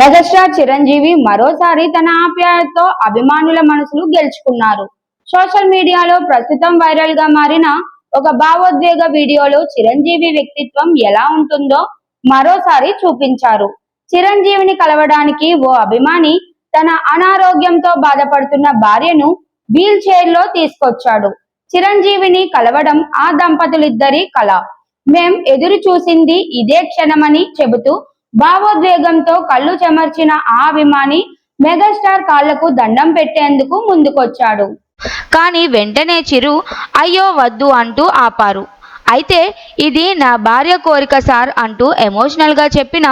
Megastar Chiranjeevi మరోసారి తన ఆప్యాయతతో అభిమానుల మనసులు గెలుచుకున్నారు. సోషల్ మీడియాలో ప్రస్తుతం వైరల్గా మారిన ఒక భావోద్వేగ వీడియోలో చిరంజీవి వ్యక్తిత్వం ఎలా ఉంటుందో మరోసారి చూపించారు. చిరంజీవిని కలవడానికి ఓ అభిమాని తన అనారోగ్యంతో బాధపడుతున్న భార్యను వీల్ చైర్లో తీసుకొచ్చాడు. చిరంజీవిని కలవడం ఆ దంపతులిద్దరి కళ మేం ఎదురు చూసింది ఇదే క్షణమని చెబుతూ భావోద్వేగంతో కళ్ళు చెమర్చిన ఆ అభిమాని మెగాస్టార్ కాళ్ళకు దండం పెట్టేందుకు ముందుకొచ్చాడు. కానీ వెంటనే చిరు అయ్యో వద్దు అంటూ ఆపారు. అయితే ఇది నా భార్య కోరిక సార్ అంటూ ఎమోషనల్గా చెప్పిన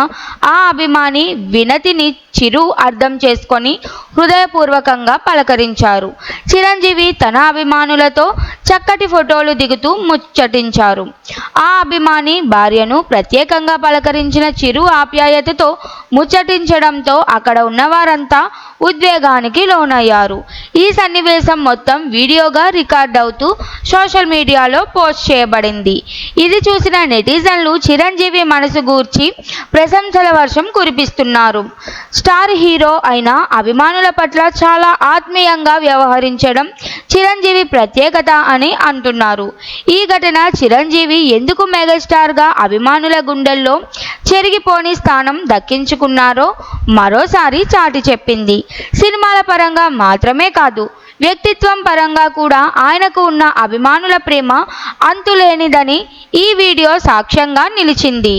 ఆ అభిమాని వినతిని చిరు అర్థం చేసుకొని హృదయపూర్వకంగా పలకరించారు. చిరంజీవి తన అభిమానులతో చక్కటి ఫోటోలు దిగుతూ ముచ్చటించారు. ఆ అభిమాని భార్యను ప్రత్యేకంగా పలకరించిన చిరు ఆప్యాయతతో ముచ్చటించడంతో అక్కడ ఉన్నవారంతా ఉద్వేగానికి లోనయ్యారు. ఈ సన్నివేశం మొత్తం వీడియోగా రికార్డ్ అవుతూ సోషల్ మీడియాలో పోస్ట్ చేయబడింది. ఇది చూసిన నెటిజన్లు చిరంజీవి మనసు గూర్చి ప్రశంసల వర్షం కురిపిస్తున్నారు. స్టార్ హీరో అయిన అభిమానుల పట్ల చాలా ఆత్మీయంగా వ్యవహరించడం చిరంజీవి ప్రత్యేకత అని అంటున్నారు. ఈ ఘటన చిరంజీవి ఎందుకు మెగాస్టార్గా అభిమానుల గుండెల్లో చెరిగిపోని స్థానం దక్కించుకున్నారో మరోసారి చాటి చెప్పింది. సినిమాల పరంగా మాత్రమే కాదు వ్యక్తిత్వం పరంగా కూడా ఆయనకు ఉన్న అభిమానుల ప్రేమ అంతులేనిదని ఈ వీడియో సాక్ష్యంగా నిలిచింది.